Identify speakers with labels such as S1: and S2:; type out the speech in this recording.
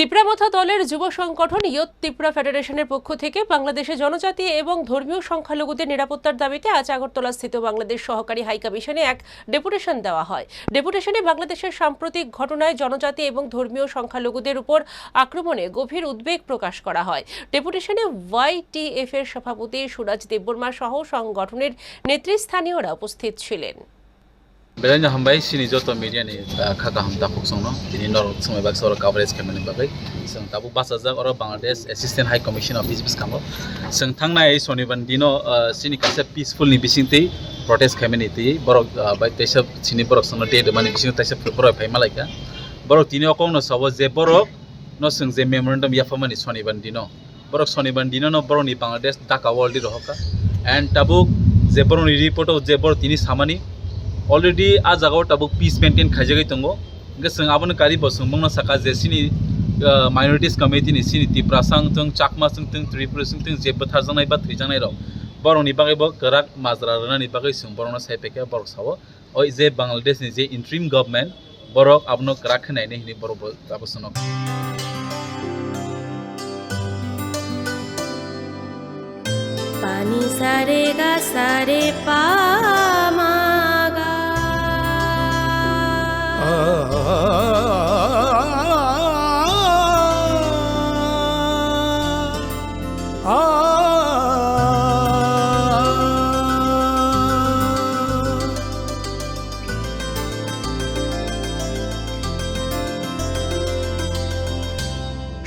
S1: তিপ্রামথা দলের যুব সংগঠন ইয়ত তিপ্রা ফেডারেশনের পক্ষ থেকে বাংলাদেশে জনজাতি এবং ধর্মীয় সংখ্যালঘুদের নিরাপত্তার দাবিতে আজ আগরতলা স্থিত বাংলাদেশ সহকারী হাইকমিশনে এক ডেপুটেশন দেওয়া হয়। ডেপুটেশনে বাংলাদেশের সাম্প্রতিক ঘটনায় জনজাতি এবং ধর্মীয় সংখ্যালঘুদের উপর আক্রমণে গভীর উদ্বেগ প্রকাশ করা হয়। ডেপুটেশনে ওয়াইটিএফ এর সভাপতি সুরাজ দেববর্মা সহ সংগঠনের নেতৃস্থানীয়রা উপস্থিত ছিলেন।
S2: बेलायनो हामबाय सिनि जत' मिडियानि खाका हामता फुकसंनो दिनै नरक समायबाय सर काभारेज केमेरानि बागै जों दाबो बासाजों आरो Bangladesh assistant high commission office बिस खामो जों थांनाय सनिबार दिनो सिनि खासे पिसफुलनि बिसिंथै प्रटेस्ट खामनायथै बरक बाय तैसब सिनि बरक संनो दे माने बिसिं तैसब फैफोराय फैमालायखा बरक दिनै अकौनो सब जे बरक न जों जे मेमोरेन्डाम याफामानि सनिबार दिनो बरक सनिबार दिनो न बरकनि बांलादेश ढाका वर्ल्डनि रहका एन्ड ताबुक जे बरकनि रिपर्टआव जे बर तिनि सामानि अलरेडि आ जागाव ताबुक पिस मेन्टेन खाइजागै दङ ओमफ्राय जों आबोनो गारि बसुं बुंनो साखा जे सिनि माइनरिटिस कमिटिनि सिनि तिप्रासां जों चाकमाजों जों त्रिपुराजों जों जेबो थाजानाय बा थैजानाय र बर'नि बागैबो गोराक माजरा रोनानि बागै जों बर'नो सायपेके बर'क सावो ओइ जे बांलादेशनि जे इन्ट्रिम गभर्नमेन्ट बर'क आबनो गोराक होनायनि हिनि बर'बो दाबो सोनो
S3: पानी सारे गा सारे पामागा